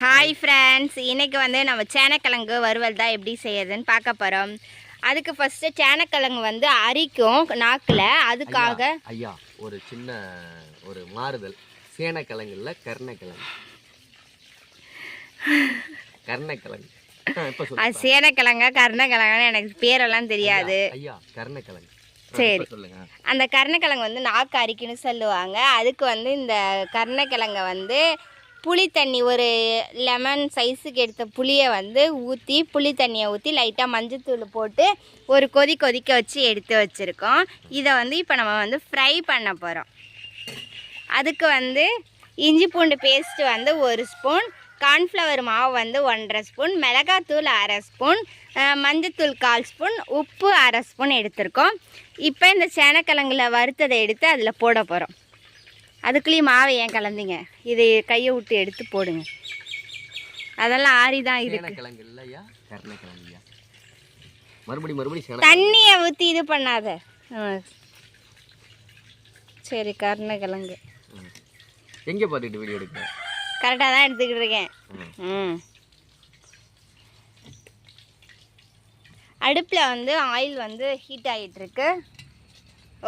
Hi friends இன்னைக்கு வந்து நம்ம சேனக்கிழங்கு வறுவல் தான் எப்படி செய்யறதுன்னு பார்க்க போகிறோம் அதுக்கு ஃபஸ்ட்டு சேனக்கிழங்கு வந்து அரிக்கும் நாக்கில். அதுக்காக ஐயா, ஒரு சின்ன ஒரு மாறுதல். சேனக்கிழங்குல கருணைக்கிழங்கு. கருணைக்கிழங்கு. அது சேனக்கிழங்கா கருணக்கிழங்கான்னு எனக்கு பேரெல்லாம் தெரியாது. ஐயா, கருணைக்கிழங்கு. சரி. அந்த கருணக்கிழங்கு வந்து நாக்கு அரிக்குன்னு சொல்லுவாங்க. அதுக்கு வந்து இந்த கருணக்கிழங்கை வந்து புளி தண்ணி ஒரு லெமன் சைஸுக்கு எடுத்த புளியை வந்து ஊற்றி புளி தண்ணியை ஊற்றி லைட்டாக மஞ்சத்தூள் போட்டு ஒரு கொதி கொதிக்க வச்சு எடுத்து வச்சுருக்கோம். இதை வந்து இப்போ நம்ம வந்து ஃப்ரை பண்ண போகிறோம் அதுக்கு வந்து இஞ்சி பூண்டு பேஸ்ட் வந்து ஒரு ஸ்பூன் கார்ன்ஃப்ளவர் மாவு வந்து ஒன்றரை ஸ்பூன் மிளகாத்தூள் அரை ஸ்பூன் மஞ்சத்தூள் கால் ஸ்பூன் உப்பு அரை ஸ்பூன் எடுத்திருக்கோம். இப்போ இந்த சேனக்கிழங்குல வறுத்ததை எடுத்து அதில் போட போகிறோம் அதுக்குள்ளேயும் மாவை ஏன் கலந்தீங்க? இதை கையை விட்டு எடுத்து போடுங்க. அதெல்லாம் ஆறி தான் இருக்கு மறுபடி மறுபடி தண்ணியை ஊற்றி இது பண்ணாத. சரி கருணக்கிழங்கு. எங்க பார்த்துட்டு வீடியோ எடுக்க? கரெக்டாக தான் எடுத்துக்கிட்டு இருக்கேன். ம். அடுப்பில் வந்து ஆயில் வந்து ஹீட் ஆகிட்டு இருக்கு.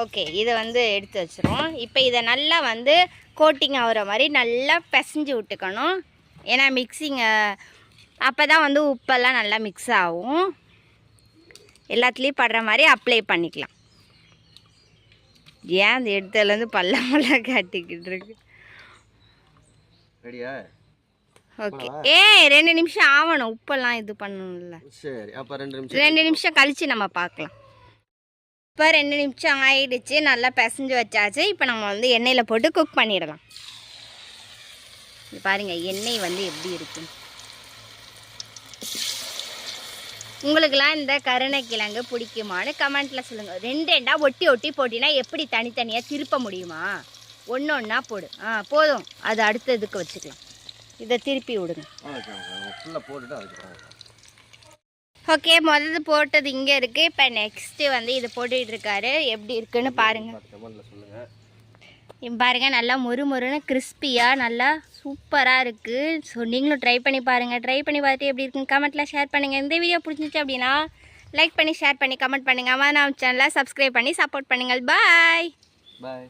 ஓகே இதை வந்து எடுத்து வச்சிருவோம். இப்போ இதை நல்லா வந்து கோட்டிங் ஆகுற மாதிரி நல்லா பிசைஞ்சு விட்டுக்கணும். ஏன்னா மிக்சிங் அப்போ தான் வந்து உப்பெல்லாம் நல்லா மிக்ஸ் ஆகும். எல்லாத்துலேயும் படுற மாதிரி அப்ளை பண்ணிக்கலாம். ஏன் அந்த எடுத்ததுலேருந்து பல்ல பல்ல காட்டிக்கிட்டு இருக்கு? ஓகே. ஏய் ரெண்டு நிமிஷம் ஆகணும் உப்பெல்லாம் இது பண்ணணும்ல. சரி அப்ப ரெண்டு நிமிஷம் ரெண்டு நிமிஷம் கழிச்சு நம்ம பார்க்கலாம். இப்போ ரெண்டு நிமிஷம் ஆயிடுச்சு நல்லா பிசைஞ்சு வச்சாச்சு. இப்போ நம்ம வந்து எண்ணெயில் போட்டு குக் பண்ணிடலாம். பாருங்கள் எண்ணெய் வந்து எப்படி இருக்கு. உங்களுக்கெல்லாம் இந்த கருணைக்கிழங்கு பிடிக்குமான்னு கமெண்ட்டில் சொல்லுங்கள் ரெண்டு ரெண்டாக ஒட்டி ஒட்டி போட்டினா எப்படி தனித்தனியாக திருப்ப முடியுமா? ஒன்று ஒன்றா போடு. ஆ போதும். அது அடுத்ததுக்கு வச்சுக்கலாம். இதை திருப்பி விடுங்க. ஓகே ஓகே முதல்ல போட்டது இங்கே இருக்குது இப்போ நெக்ஸ்ட்டு வந்து இது போட்டுட்டு எப்படி இருக்குன்னு பாருங்கள் பாருங்கள் நல்லா மொறு மொறுன்னு கிறிஸ்பியாக நல்லா சூப்பராக இருக்குது ஸோ நீங்களும் ட்ரை பண்ணி பாருங்கள் ட்ரை பண்ணி பார்த்துட்டு எப்படி இருக்குன்னு கமெண்ட்டில் ஷேர் பண்ணுங்கள் இந்த வீடியோ பிடிச்சிச்சு அப்படின்னா லைக் பண்ணி ஷேர் பண்ணி கமெண்ட் பண்ணுங்கள் அம்மா நம்ம சேனலை சப்ஸ்கிரைப் பண்ணி சப்போர்ட் பண்ணுங்கள். பாய் பாய்